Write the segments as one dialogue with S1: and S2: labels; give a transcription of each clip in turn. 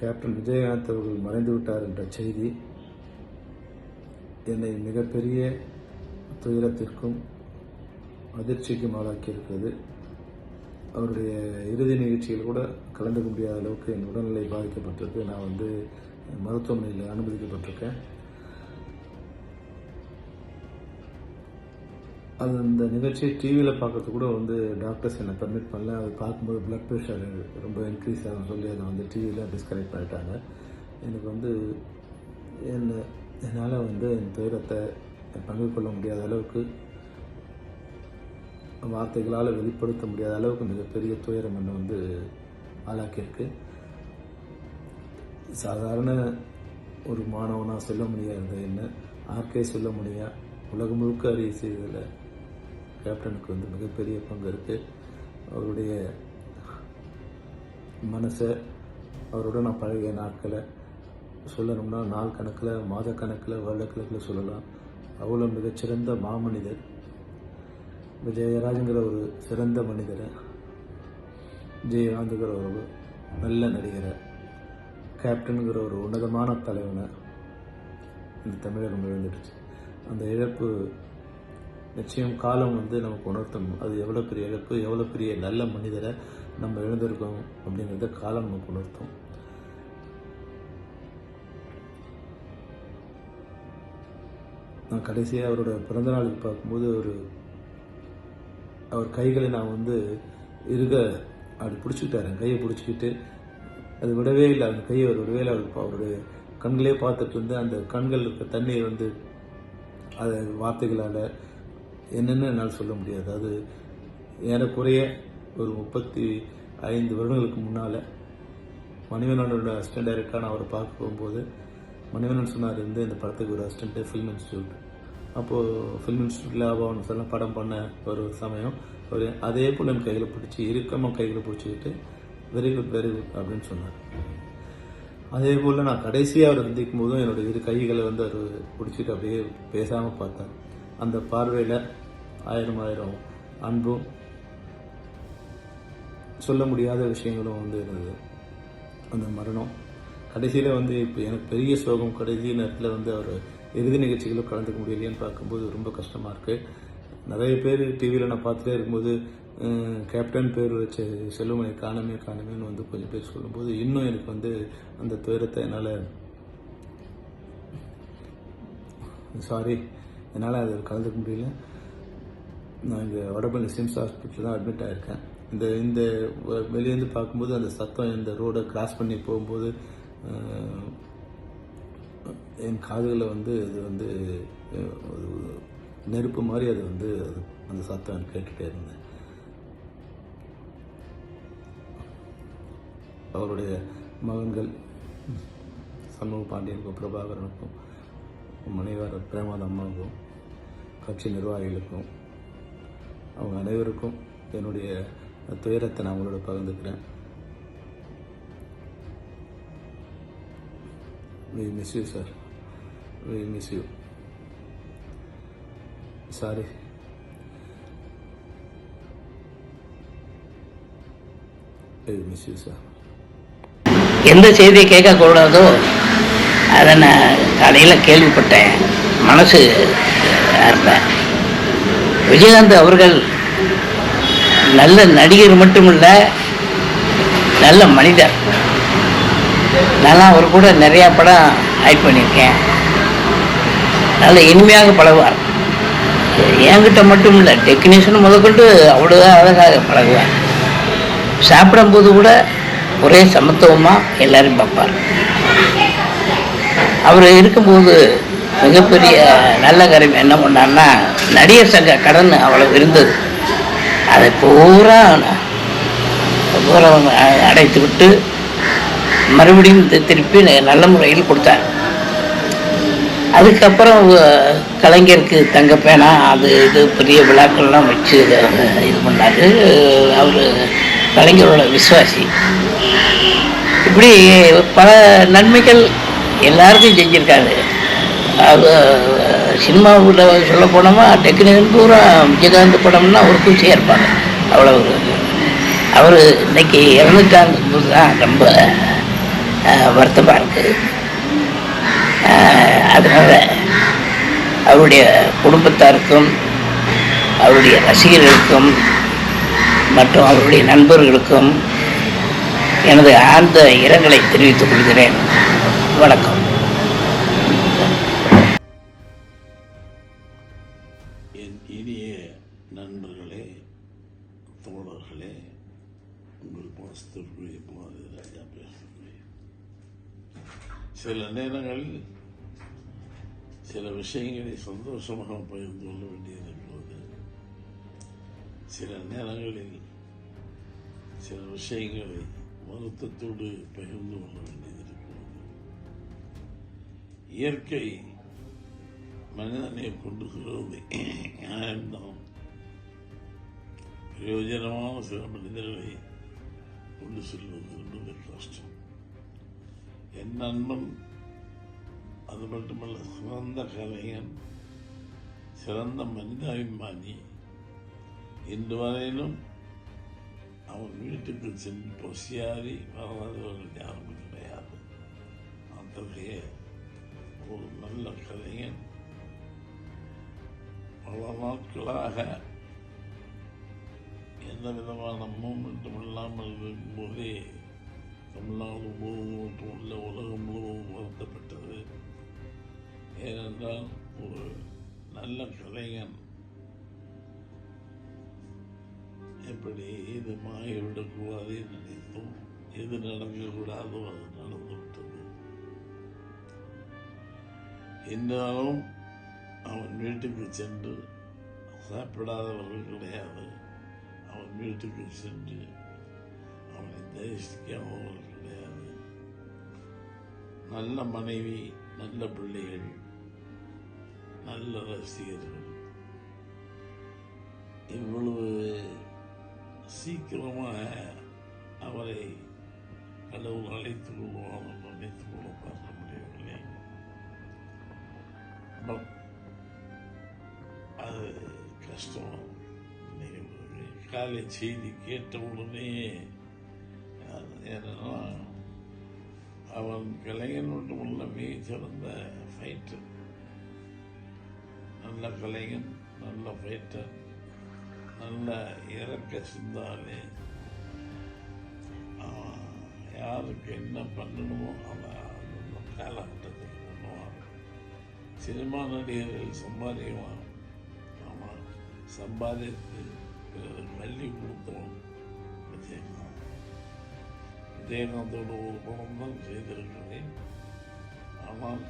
S1: Captain Vijayakanth அவர்கள் மறைந்துவிட்டார் என்ற செய்தி என்னை மிகப்பெரிய துயரத்திற்கும் அதிர்ச்சிக்கும் ஆளாக்கியிருக்கிறது. அவருடைய இறுதி நிகழ்ச்சியில் கூட கலந்துக்க முடியாத அளவுக்கு என் உடல்நிலை பாதிக்கப்பட்டிருக்கு. நான் வந்து மருத்துவமனையில் அனுமதிக்கப்பட்டிருக்கேன். அது அந்த நிகழ்ச்சியை டிவியில் பார்க்கறது கூட வந்து டாக்டர்ஸ் என்னை பர்மிட் பண்ணல. அது பார்க்கும்போது பிளட் ப்ரெஷர் ரொம்ப இன்க்ரீஸ் ஆகும் சொல்லி அதை வந்து டிவியில் டிஸ்கனெக்ட் பண்ணிட்டாங்க. எனக்கு வந்து என்ன என்னால் வந்து என் துயரத்தை பங்கு கொள்ள முடியாத அளவுக்கு வார்த்தைகளால் வெளிப்படுத்த முடியாத அளவுக்கு மிகப்பெரிய துயரம் என்னை வந்து ஆளாக்கியிருக்கு. சாதாரண ஒரு மாணவனாக சொல்ல முடியாது. என்ன? ஆர்கே சொல்ல முடியா? உலகம் முழுக்க அறிய செய்ததில்லை கேப்டனுக்கு வந்து மிகப்பெரிய பங்கு இருக்குது அவருடைய மனசை அவரோட நான் பழகிய நாட்களை சொல்லணும்னா நாள் கணக்கில் மாத கணக்கில் வருட கணக்கில் சொல்லலாம். அவ்வளோ மிகச்சிறந்த மாமனிதர். விஜயராஜுங்கிற ஒரு சிறந்த மனிதரை ஜெயகாந்துங்கிற ஒரு நல்ல நடிகரை கேப்டனுங்கிற ஒரு உன்னதமான தலைவனை இந்த தமிழகம் இழந்துடுச்சு. அந்த இழப்பு நிச்சயம் காலம் வந்து நமக்கு உணர்த்தும் அது எவ்வளோ பெரிய இழப்பு எவ்வளோ பெரிய நல்ல மனிதரை நம்ம இழந்திருக்கோம் அப்படிங்கிறத காலம் நமக்கு உணர்த்தும். நான் கடைசியாக அவரோட பிறந்த நாளுக்கு பார்க்கும்போது ஒரு அவர் கைகளை நான் வந்து இருக அப்படி பிடிச்சிக்கிட்டாரு. என் கையை பிடிச்சிக்கிட்டு அது விடவே இல்லை. அந்த கையை அவர் விடவே இல்லை. அவர் அவருடைய கண்களே பார்த்துட்டு இருந்து அந்த கண்கள் இருக்க தண்ணியை வந்து அதை வார்த்தைகளால் என்னென்னு என்னால் சொல்ல முடியாது. அது ஏறக்குறைய ஒரு முப்பத்தி ஐந்து வருடங்களுக்கு முன்னால் மணிவண்ணனோட அசிஸ்டன்ட் டைரக்டராக நான் அவரை பார்க்க போகும்போது மணிவண்ணன் சொன்னார் இருந்து இந்த படத்துக்கு ஒரு அசிஸ்டண்ட்டு ஃபிலிம் இன்ஸ்டியூட் அப்போது ஃபிலிம் இன்ஸ்டியூட்டில் அவன் சொல்ல படம் பண்ண ஒரு சமயம் ஒரு அதே போல் என் கையில் பிடிச்சி இறுக்கமாக கையில் பிடிச்சிக்கிட்டு வெரி குட் வெரி குட் அப்படின்னு சொன்னார். அதே போல் நான் கடைசியாக அவரை சந்திக்கும் போதும் என்னோட இரு கைகளை வந்து அவர் பிடிச்சிட்டு அப்படியே பேசாமல் பார்த்தேன் அந்த பார்வையில் ஆயிரம் ஆயிரம் அன்பும் சொல்ல முடியாத விஷயங்களும் வந்து இருந்தது. அந்த மரணம். கடைசியில் வந்து இப்போ எனக்கு பெரிய சோகம் கடைசி நேரத்தில் வந்து அவர் இறுதி நிகழ்ச்சிகளும் கலந்துக்க முடியலையேன்னு பார்க்கும்போது ரொம்ப கஷ்டமாக இருக்குது நிறைய பேர் டிவியில் நான் பார்த்துட்டே இருக்கும்போது கேப்டன் பேர் வச்ச செல்வமணி காணமே காணமேன்னு வந்து கொஞ்சம் பேர் சொல்லும்போது இன்னும் எனக்கு வந்து அந்த துயரத்தை என்னால் சாரி என்னால் அது கலந்துக்க முடியல. நான் இங்கே வடபழனி சிம்ஸ் ஹாஸ்பிட்டல் தான் அட்மிட் ஆகிருக்கேன் இந்த இந்த வ- வெளியேந்து பார்க்கும்போது அந்த சத்தம் இந்த ரோடை கிராஸ் பண்ணி போகும்போது என் காதுகளில் வந்து இது வந்து ஒரு நெருப்பு மாதிரி அது வந்து அது அந்த சத்தம் கேட்டுகிட்டே இருந்தேன். அவருடைய மகன்கள் சண்முக பாண்டியனுக்கும் பிரபாகரனுக்கும் மனைவர் பிரேமாத அம்மாவுக்கும் கட்சி நிர்வாகிகளுக்கும் அவங்க அனைவருக்கும் என்னுடைய துயரத்தை நான் உங்களோட பகிர்ந்துக்கிறேன். We miss you sir we miss you sorry we miss you sir
S2: எந்த செய்தியை கேட்கக்கூடாதோ அதை நான் காலையில் கேள்விப்பட்டேன். மனசு இருந்தேன் விஜயகாந்த் அவர்கள் நல்ல நடிகர் மட்டுமல்ல நல்ல மனிதர். நான்லாம் அவர் கூட நிறையா படம் ஆக்ட் பண்ணியிருக்கேன். நல்ல இனிமையாக பழகுவார். என்கிட்ட மட்டும் இல்லை டெக்னீஷியன் முதற்கொண்டு அவ்வளோதான் அழகாக பழகுவார். சாப்பிடும்போது கூட ஒரே சமத்துவமாக எல்லாரும் பார்ப்பார். அவர் இருக்கும்போது மிகப்பெரிய நல்ல காரியம் என்ன பண்ணார்னா நடிகர் சங்க கடன் அவ்வளவு இருந்தது. அதை பூரா பூரா அடைத்து விட்டு மறுபடியும் திருப்பி நல்ல முறையில் கொடுத்தார். அதுக்கப்புறம் கலைஞருக்கு தங்க பேனா அது இது பெரிய விழாக்கள்லாம் வச்சு இது பண்ணார். அவர் கலைஞரோட விசுவாசி. இப்படி பல நன்மைகள் எல்லாருக்கும் செஞ்சுருக்காரு. அது சினிமாவில் சொல்ல போனோமா டெக்னிக்கல் பூரா விஜயகாந்த் படம்னா ஒரு குச்சியாக இருப்பாங்க அவ்வளோ அவர் இன்னைக்கு இறந்துட்டாங்க தான் ரொம்ப வருத்தமாக இருக்குது அதனால் அவருடைய குடும்பத்தாருக்கும் அவருடைய ரசிகர்களுக்கும் மற்றும் அவருடைய நண்பர்களுக்கும் எனது ஆழ்ந்த இரங்கலை தெரிவித்துக் கொள்கிறேன். வணக்கம்.
S3: சில நேரங்களில் சில விஷயங்களை சந்தோஷமாக பகிர்ந்து கொள்ள வேண்டியிருக்கிறது சில நேரங்களில் சில விஷயங்களை வருத்தத்தோடு பகிர்ந்து கொள்ள வேண்டியிருக்கிறது இயற்கை மனிதனை கொண்டு செல்வது நியாயம்தான் பிரயோஜனமான சில மனிதர்களை கொண்டு செல்வது ரொம்ப கஷ்டம். என் நண்பன் அது மட்டுமல்ல சிறந்த கலைஞன் சிறந்த மனிதாபிமானி இன்று வரையிலும் அவன் வீட்டுக்கு சென்று பொசியாரி வராதவர்கள் யாரும் கிடையாது. அத்தகைய ஒரு நல்ல கலைஞன் பல நாட்களாக எந்த விதமான மூமெண்ட்டும் இல்லாமல் இருக்கும்போதே தமிழ்நாடு முழுவதும் உள்ள உலகம் முழுவதும் வருத்தப்பட்டது ஏனென்றால் ஒரு நல்ல கலைஞன் எப்படி இது மாயவிடக்கூடாது நினைத்தோம் எது நடக்கக்கூடாதோ அது நடந்துவிட்டது. இருந்தாலும் அவன் வீட்டுக்கு சென்று சாப்பிடாதவர்கள் கிடையாது. அவன் வீட்டுக்கு சென்று அவனை தரிசிக்காதவர்கள் கிடையாது நல்ல மனைவி நல்ல பிள்ளைகள் நல்ல ரசிகர்கள் இவ்வளவு சீக்கிரமாக அவரை கடவுள் அழைத்துக் கொள்வான் என்று நினைத்துக் கூட பார்க்க முடியவில்லை பட் அது கஷ்டம் நிகழ்வு காலை செய்தி கேட்ட உடனே ஏனென்றால் அவன் அவன் கலைஞன் மட்டுமல்ல மிகச்சிறந்த ஃபைட்டர் நல்ல கலைஞன் நல்ல ஃபைட்டர் நல்ல இறக்க சிந்தாலே அவன் யாருக்கு என்ன பண்ணணுமோ அவன் அந்த காலகட்டத்தில் பண்ணுவான். சினிமா நடிகர்கள் சம்பாதிக்குவான். ஆமாம் சம்பாதித்து பிறகு மல்லி கொடுத்தவன். விஜயகாந்த் விஜயகாந்தோட ஒரு படம் தான் செய்திருக்கிறேன். ஆனால்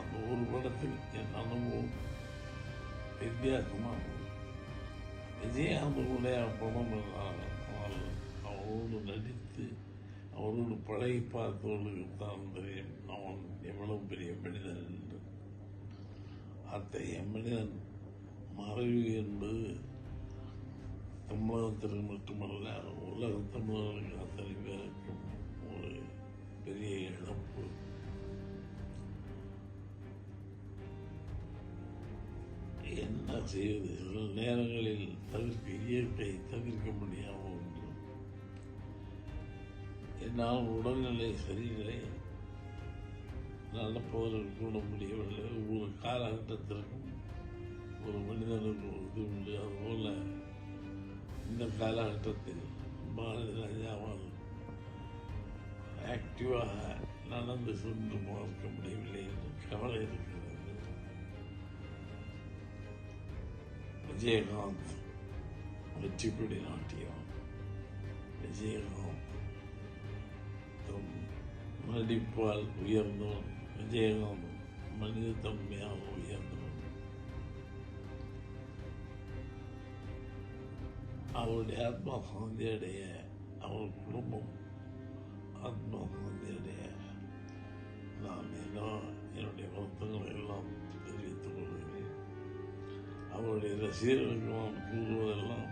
S3: அந்த ஒரு படத்தில் என் அனுபவம் வித்தியாசமாக விஜயகாந்தோடைய படம் ஆனால் அவரோடு நடித்து அவரோடு பழகி பார்த்தவர்களுக்கு தான் தெரியும் அவன் எவ்வளவு பெரிய மனிதன் என்று. அத்தகைய மனிதன் மறைவு என்பது தமிழகத்திற்கு மட்டுமல்ல உலக தமிழர்களுக்கு அத்தனை பேருக்கும் பெரிய இழப்பு. என்ன செய்வது? சில நேரங்களில் தவிர்க்க இயற்கை தவிர்க்க முடியாமல் ஒன்று என்னால் உடல்நிலை சரியில்லை. நடப்பவர்கள் கூட முடியவில்லை. ஒவ்வொரு காலகட்டத்திற்கும் ஒரு மனிதனுக்கு இது உண்டு. அதுபோல இந்த காலகட்டத்தில் பாரதி ராஜாவால் ஆக்டிவாக நடந்து சென்று பார்க்க முடியவில்லை என்று கவலை இருக்கிறது விஜயகாந்த் வெற்றிப்படி நாட்டியம் விஜயகாந்த் தம் நடிப்பால் உயர்ந்தவன் விஜயகாந்த் மனித தன்மையாக உயர்ந்தவன் அவருடைய ஆத்மா சாந்தி அடைய அவர் குடும்பம் ஆத்மா சாந்தி நான் என்னுடைய வருத்தங்களை எல்லாம் தெரிவித்துக் கொள்கிறேன் அவருடைய ரசிகர்களுக்கு நான் கூறுவதெல்லாம்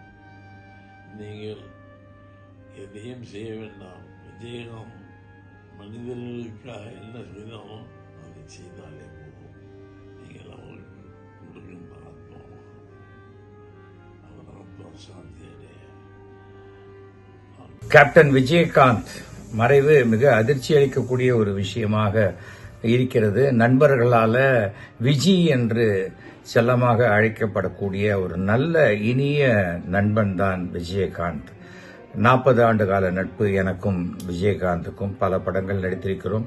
S3: நீங்கள் எதையும் செய்ய வேண்டாம் விஜயகாந்த் மனிதர்களுக்காக என்ன செய்தாலும் அதை செய்தாலே போதும் நீங்கள் அவர்களுக்கு கொடுக்கின்ற ஆத்மா அவர் ஆத்மா சாந்தி அடைய
S4: கேப்டன் விஜயகாந்த் மறைவு மிக அதிர்ச்சி அளிக்கக்கூடிய ஒரு விஷயமாக இருக்கிறது. நண்பர்களால் விஜி என்று செல்லமாக அழைக்கப்படக்கூடிய ஒரு நல்ல இனிய நண்பன் தான் விஜயகாந்த். நாற்பது ஆண்டு கால நட்பு எனக்கும் விஜயகாந்துக்கும் பல படங்கள் நடித்திருக்கிறோம்.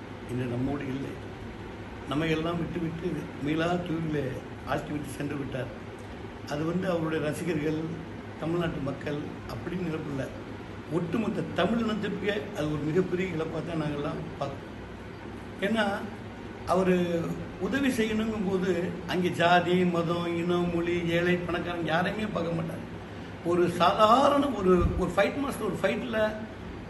S5: இன்று நம்மோடு இல்லை. நம்மை எல்லாம் விட்டுவிட்டு மீளா தூவிலே ஆழ்த்திவிட்டு சென்று விட்டார். அது வந்து அவருடைய ரசிகர்கள் தமிழ்நாட்டு மக்கள் அப்படின்னு இழப்பில்லை ஒட்டுமொத்த தமிழினத்திற்கு அது ஒரு மிகப்பெரிய இழப்பாக தான் நாங்கள்லாம் பார்த்தோம் ஏன்னா அவர் உதவி செய்யணுங்கும் போது அங்கே ஜாதி மதம் இனம் மொழி ஏழை பணக்காரன் யாரையுமே பார்க்க மாட்டார். ஒரு சாதாரண ஒரு ஒரு ஃபைட் மாஸ்டர் ஒரு ஃபைட்டில்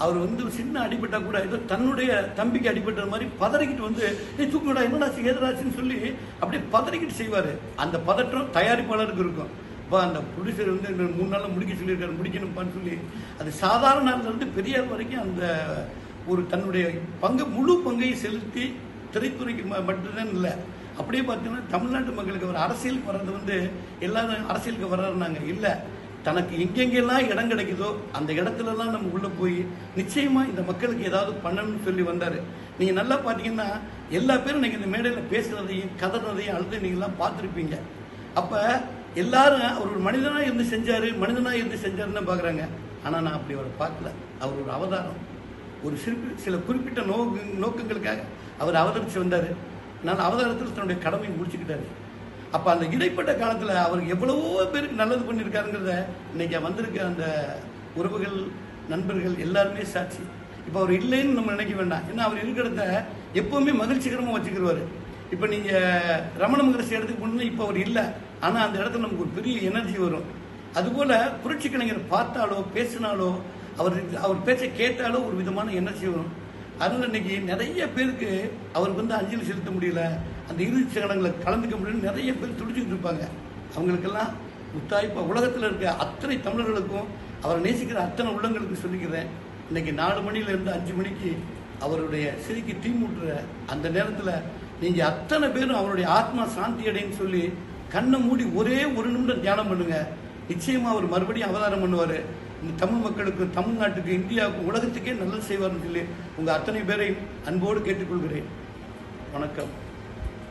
S5: அவர் வந்து ஒரு சின்ன அடிபட்டா கூட ஏதோ தன்னுடைய தம்பிக்கு அடிபட்ட மாதிரி பதறிக்கிட்டு வந்து ஏ தூக்குடா என்னடா எதிராச்சுன்னு சொல்லி அப்படியே பதறிக்கிட்டு செய்வார். அந்த பதற்றம் தயாரிப்பாளருக்கு இருக்கும். இப்போ அந்த ப்ரொடியூசர் வந்து மூணு நாளில் முடிக்க சொல்லியிருக்காரு முடிக்கணும்ப்பான்னு சொல்லி. அது சாதாரண நாள்லேருந்து பெரியார் வரைக்கும் அந்த ஒரு தன்னுடைய பங்கு முழு பங்கையும் செலுத்தி திரைத்துறைக்கு ம- மட்டும்தான் இல்லை. அப்படியே பார்த்தீங்கன்னா தமிழ்நாட்டு மக்களுக்கு அவர் அரசியலுக்கு வர்றது வந்து எல்லாரும் அரசியலுக்கு வர்றாருனாங்க இல்லை. தனக்கு எங்கெங்கெல்லாம் இடம் கிடைக்குதோ அந்த இடத்துலலாம் நம்ம உள்ளே போய் நிச்சயமாக இந்த மக்களுக்கு ஏதாவது பண்ணணும்னு சொல்லி வந்தார். நீங்கள் நல்லா பார்த்தீங்கன்னா எல்லா பேரும் நீங்கள் இந்த மேடையில் பேசுகிறதையும் கதறதையும் அழுது நீங்கள்லாம் பார்த்துருப்பீங்க. அப்போ எல்லாரும் அவர் ஒரு மனிதனாக இருந்து செஞ்சார் மனிதனாக இருந்து செஞ்சாருன்னு பார்க்குறாங்க ஆனால் நான் அப்படி அவரை பார்க்கல. அவர் ஒரு அவதாரம். ஒரு சிறு சில குறிப்பிட்ட நோக்கு நோக்கங்களுக்காக அவர் அவதரித்து வந்தார். நான் அவதாரத்தில் தன்னுடைய கடமையை முடிச்சுக்கிட்டாரு. அப்போ அந்த இடைப்பட்ட காலத்தில் அவர் எவ்வளவோ பேருக்கு நல்லது பண்ணியிருக்காருங்கிறத இன்னைக்கு வந்திருக்க அந்த உறவுகள் நண்பர்கள் எல்லாருமே சாட்சி. இப்போ அவர் இல்லைன்னு நம்ம நினைக்க வேண்டாம். ஏன்னா அவர் இருக்கிறத எப்பவுமே மகிழ்ச்சிகரமாக வச்சுக்கிடுவார் இப்போ நீங்கள் ரமண மகரிஷி இடத்துக்கு போனீங்கன்னா இப்போ அவர் இல்லை. ஆனால் அந்த இடத்துல நமக்கு ஒரு பெரிய எனர்ஜி வரும். அதுபோல் புரட்சி கலைஞர் பார்த்தாலோ பேசினாலோ அவர் அவர் பேச்சை கேட்டாலோ ஒரு விதமான எனர்ஜி வரும். அதனால இன்னைக்கு நிறைய பேருக்கு அவருக்கு வந்து அஞ்சலி செலுத்த முடியல. அந்த இறுதி சடங்குல கலந்துக்க முடியும்னு நிறைய பேர் துடிச்சுக்கிட்டு இருப்பாங்க. அவங்களுக்கெல்லாம் முத்தாய்ப்பா உலகத்தில் இருக்க அத்தனை தமிழர்களுக்கும் அவரை நேசிக்கிற அத்தனை உள்ளங்களுக்கு சொல்லிக்கிறேன். இன்னைக்கு நாலு மணியிலேருந்து அஞ்சு மணிக்கு அவருடைய சிரிக்கு தீ மூட்டுற அந்த நேரத்தில் நீங்கள் அத்தனை பேரும் அவருடைய ஆத்மா சாந்தி அடைன்னு சொல்லி கண்ணை மூடி ஒரே ஒரு நிமிடம் தியானம் பண்ணுங்க. நிச்சயமாக அவர் மறுபடியும் அவதாரம் பண்ணுவார். இந்த தமிழ் மக்களுக்கு தமிழ்நாட்டுக்கு இந்தியாவுக்கு உலகத்துக்கே நல்லது செய்வார்னு சொல்லி உங்கள் அத்தனை பேரையும் அன்போடு கேட்டுக்கொள்கிறேன். வணக்கம்.